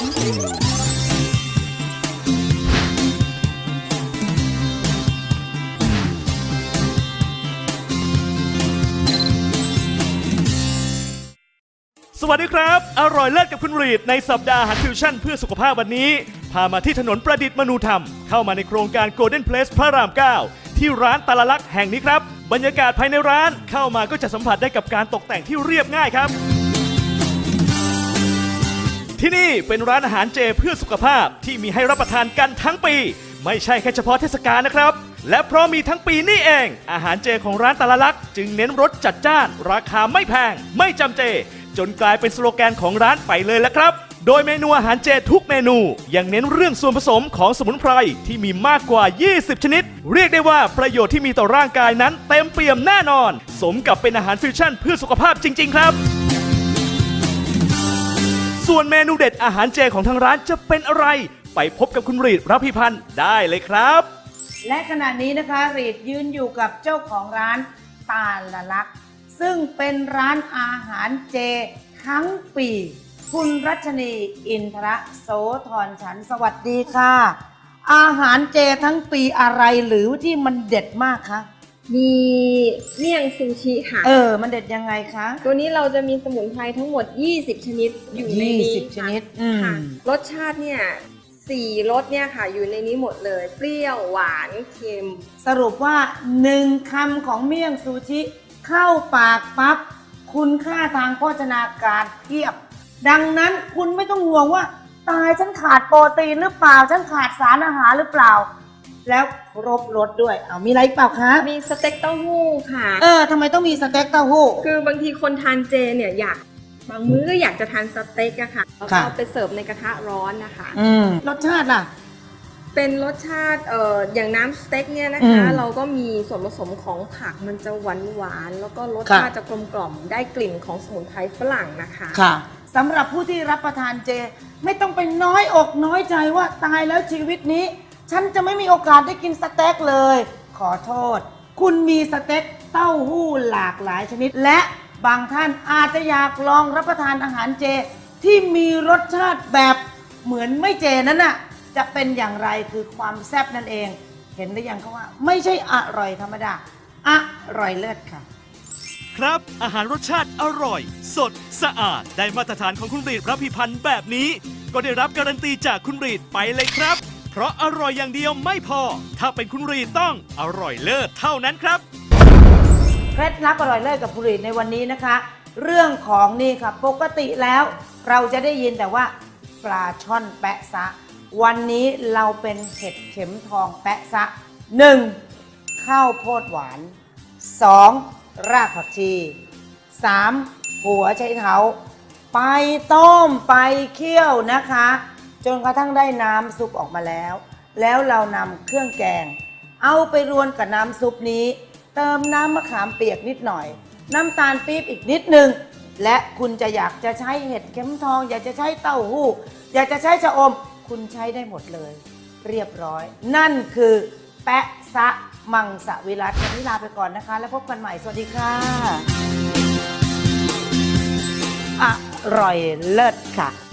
สวัสดีครับ อร่อยเลิศกับคุณรีดในสัปดาห์อาหารฟิวชั่นเพื่อสุขภาพวันนี้ พามาที่ถนนประดิษฐ์มนูธรรม เข้ามาในโครงการ Golden Place พระราม 9 ที่ร้านตาลลักษณ์แห่งนี้ครับ บรรยากาศภายในร้านเข้ามาก็จะสัมผัสได้กับการตกแต่งที่เรียบง่ายครับ ที่นี่เป็นร้านอาหารเจเพื่อสุขภาพที่มีให้รับประทานกันทั้งปี ไม่ใช่แค่เฉพาะเทศกาลนะครับ และเพราะมีทั้งปีนี่เอง อาหารเจของร้านตาลลักษ์จึงเน้นรสจัดจ้าน ราคาไม่แพง ไม่จำเจ จนกลายเป็นสโลแกนของร้านไปเลยละครับ โดยเมนูอาหารเจทุกเมนู ยังเน้นเรื่องส่วนผสมของสมุนไพรที่มีมากกว่า 20 ชนิด เรียกได้ว่าประโยชน์ที่มีต่อร่างกายนั้น เต็มเปี่ยมแน่นอน สมกับเป็นอาหารฟิวชั่นเพื่อสุขภาพจริง ๆ ครับ ส่วนเมนูเด็ดอาหารเจของทางร้านจะเป็นอะไร ไปพบกับคุณรีดรับพิพันธ์ได้เลยครับ และขณะนี้นะคะรีดยืนอยู่กับเจ้าของร้านตาลลักษ์ซึ่งเป็นร้านอาหารเจทั้งปี คุณรัชนีอินทระโสธรฉันสวัสดีค่ะ อาหารเจทั้งปีอะไรหรือที่มันเด็ดมากคะ มีเมี่ยงซูชิค่ะ เออ มันเด็ดยังไงคะตัวนี้เราจะมีสมุนไพรทั้งหมด 20 ชนิดอยู่ในนี้ยี่สิบชนิด อืม ค่ะรสชาติเนี่ยสี่รสเนี่ยค่ะ อยู่ในนี้หมดเลย เปรี้ยวหวานเค็ม สรุปว่าหนึ่งคำของเมี่ยงซูชิ เข้าปากปั๊บคุณค่าทางโภชนาการเพียบ ดังนั้นคุณไม่ต้องห่วงว่า ตายฉันขาดโปรตีนหรือเปล่า ฉันขาดสารอาหารหรือเปล่า แล้วครบรสด้วย เอามีอะไรอีกเปล่าคะ มีสเต็กเต้าหู้ค่ะ เออทำไมต้องมีสเต็กเต้าหู้ คือบางทีคนทานเจเนี่ยอยากบางมื้อก็อยากจะทานสเต็กอะค่ะแล้วก็ค่ะ เอาไปเสิร์ฟในกระทะร้อนนะคะ อืมรสชาติล่ะ เป็นรสชาติเอ่ออย่างน้ำสเต็กเนี่ยนะคะ อืมเราก็มีส่วนผสมของผักมันจะหวานหวานๆแล้วก็รสค่ะ ชาติจะกลมกล่อมได้กลิ่นของสมุนไพรฝรั่งนะคะ ค่ะสำหรับผู้ที่รับประทานเจ ไม่ต้องไปน้อยอกน้อยใจว่าตายแล้วชีวิตนี้ ฉันจะไม่มีโอกาสได้กินสเต็กเลย ขอโทษ คุณมีสเต็กเต้าหู้หลากหลายชนิด และบางท่านอาจจะอยากลองรับประทานอาหารเจ ที่มีรสชาติแบบเหมือนไม่เจนั้นน่ะ จะเป็นอย่างไรคือความแซ่บนั่นเอง เห็นหรือยังเขาว่า ไม่ใช่อร่อยธรรมดา อร่อยเลิศค่ะ ครับ อาหารรสชาติอร่อย สดสะอาด ได้มาตรฐานของคุณรีดรับพิพันธ์แบบนี้ ก็ได้รับการันตีจากคุณรีดไปเลยครับ เพราะอร่อยอย่างเดียวไม่พอ ถ้าเป็นคุณรีต้องอร่อยเลิศเท่านั้นครับ เคล็ดลับอร่อยเลิศกับบุหรี่ในวันนี้นะคะ เรื่องของนี่ค่ะ ปกติแล้วเราจะได้ยินแต่ว่าปลาช่อนแปะซะ วันนี้เราเป็นเห็ดเข็มทองแปะซะ 1. ข้าวโพดหวาน 2. รากผักชี 3. หัวไชเท้า ไปต้มไปเคี่ยวนะคะ จนกระทั่งได้น้ำซุปออกมาแล้ว แล้วเรานำเครื่องแกง เอาไปรวนกับน้ำซุปนี้ เติมน้ำมะขามเปียกนิดหน่อย น้ำตาลปี๊บอีกนิดนึง และคุณจะอยากจะใช้เห็ดเข็มทอง อยากจะใช้เต้าหู้ อยากจะใช้ชะอม คุณใช้ได้หมดเลย เรียบร้อย นั่นคือแปะซะมังสวิรัตวันนี้ลาไปก่อนนะคะ แล้วพบกันใหม่ สวัสดีค่ะ อร่อยเลิศค่ะ